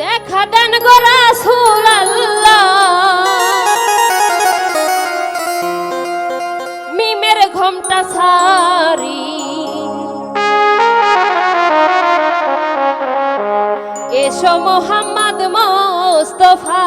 দেখা দেন গো রাসূল মিমের ঘোমটা সারি। এসো মোহাম্মদ মোস্তফা।